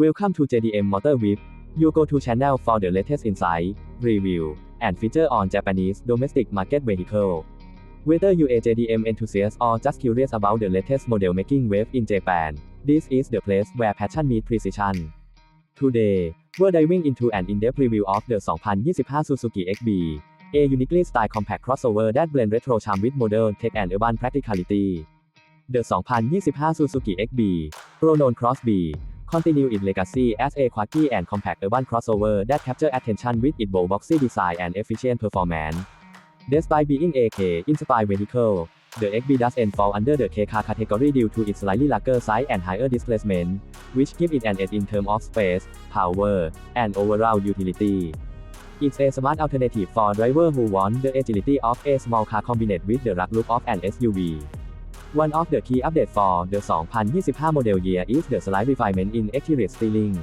Welcome to JDM Motor Whip. You go-to channel for the latest insight, review, and feature on Japanese domestic market vehicle. Whether you a JDM enthusiast or just curious about the latest model making wave in Japan, this is the place where passion meets precision. Today, we're diving into an in-depth review of the 2025 Suzuki XB, a uniquely styled compact crossover that blends retro charm with modern tech and urban practicality. The 2025 Suzuki XB, Pronon Cross B, continue its legacy as a quirky and compact urban crossover that capture attention with its bold boxy design and efficient performance. Despite being a K-inspired vehicle, the XB doesn't fall under the K-car category due to its slightly larger size and higher displacement, which give it an edge in terms of space, power, and overall utility. It's a smart alternative for drivers who want the agility of a small car combined with the rugged look of an SUV. One of the key updates for the 2025 model year is the slight refinement in exterior styling.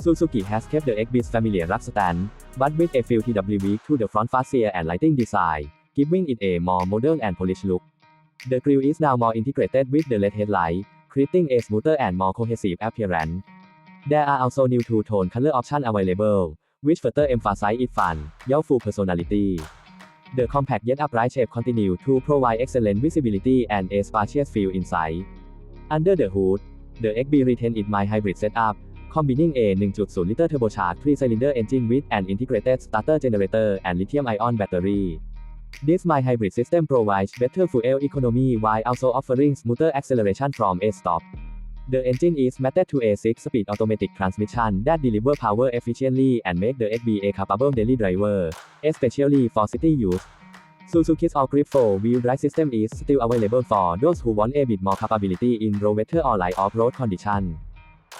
Suzuki has kept the XB's familiar rough stance, but with a few TWV to the front fascia and lighting design, giving it a more modern and polished look. The grille is now more integrated with the LED headlight, creating a smoother and more cohesive appearance. There are also new two-tone color options available, which further emphasize its fun, youthful personality. The compact yet upright shape continue to provide excellent visibility and a spacious feel inside. Under the hood, the XB retains its mild hybrid setup, combining a 1.0-liter turbocharged three-cylinder engine with an integrated starter generator and lithium-ion battery. This mild hybrid system provides better fuel economy while also offering smoother acceleration from a stop. The engine is mated to a 6-speed automatic transmission that deliver power efficiently and make the XB a capable daily driver, especially for city use. Suzuki's all-grip 4-wheel drive system is still available for those who want a bit more capability in road weather or light off-road condition.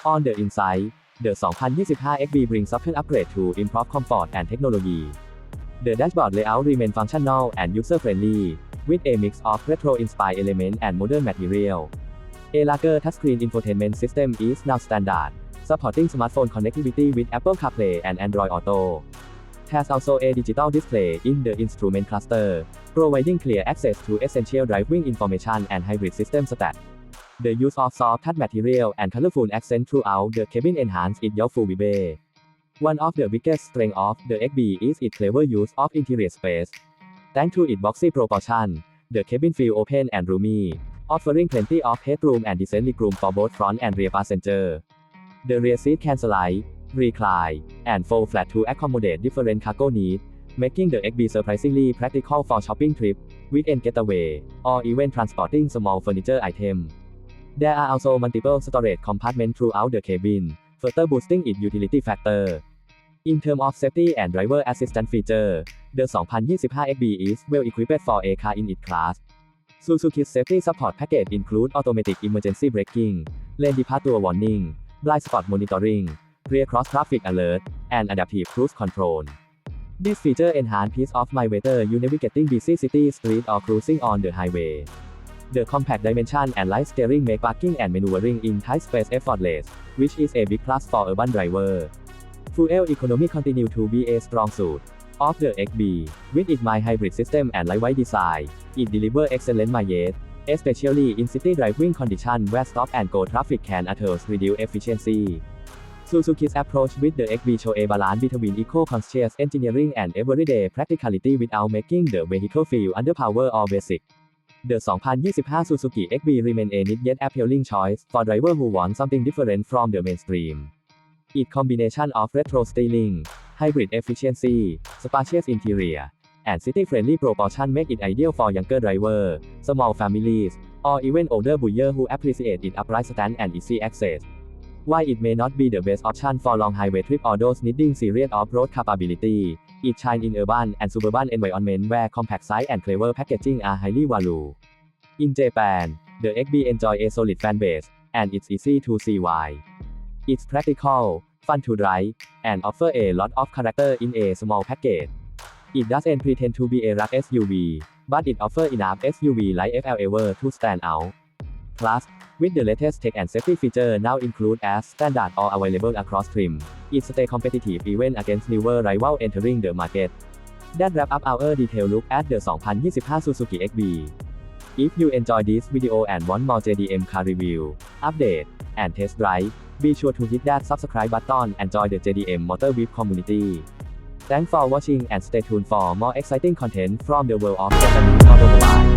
On the inside, the 2025 XB brings subtle upgrade to improve comfort and technology. The dashboard layout remains functional and user-friendly, with a mix of retro-inspired elements and modern material. A larger touchscreen infotainment system is now standard, supporting smartphone connectivity with Apple CarPlay and Android Auto. Has also a digital display in the instrument cluster, providing clear access to essential driving information and hybrid system stats. The use of soft touch material and colorful accents throughout the cabin enhance its youthful vibe. One of the biggest strengths of the XB is its clever use of interior space. Thanks to its boxy proportion, the cabin feels open and roomy, offering plenty of headroom and decent legroom for both front and rear passenger. The rear seat can slide, recline, and fold flat to accommodate different cargo needs, making the XB surprisingly practical for shopping trip, weekend getaway, or even transporting small furniture items. There are also multiple storage compartments throughout the cabin, further boosting its utility factor. In terms of safety and driver assistance feature, the 2025 XB is well equipped for a car in its class. Suzuki's safety support package include automatic emergency braking, lane departure warning, blind spot monitoring, rear cross traffic alert, and adaptive cruise control. This feature enhance peace of mind whether you navigating busy city street or cruising on the highway. The compact dimension and light steering make parking and maneuvering in tight space effortless, which is a big plus for urban driver. Fuel economy continue to be a strong suit of the XB, with its mild hybrid system and lightweight design. It delivers excellent mileage, especially in city driving conditions where stop and go traffic can at times reduce efficiency. Suzuki's approach with the XB show a balance between eco-conscious engineering and everyday practicality without making the vehicle feel underpowered or basic. The 2025 Suzuki XB remain a neat yet appealing choice for drivers who want something different from the mainstream. Its combination of retro styling, hybrid efficiency, spacious interior, and city-friendly proportion make it ideal for younger driver small families, or even older buyer who appreciate its upright stance and easy access. While it may not be the best option for long highway trip or those needing serious off-road capability, it shines in urban and suburban environment where compact size and clever packaging are highly valued. In Japan, the XB enjoy a solid fan base, and it's easy to see why. It's practical, fun to drive, and offer a lot of character in a small package. It doesn't pretend to be a rugged SUV, but it offers enough SUV-like flavor to stand out. Plus, with the latest tech and safety feature now include as standard or available across trim, it stay competitive even against newer rival entering the market. That wrap up our detailed look at the 2025 Suzuki XB. If you enjoy this video and want more JDM car review, update, and test drive. Be sure to hit that subscribe button and join the JDM Motor VIP community. Thanks for watching and stay tuned for more exciting content from the world of Japanese automobile.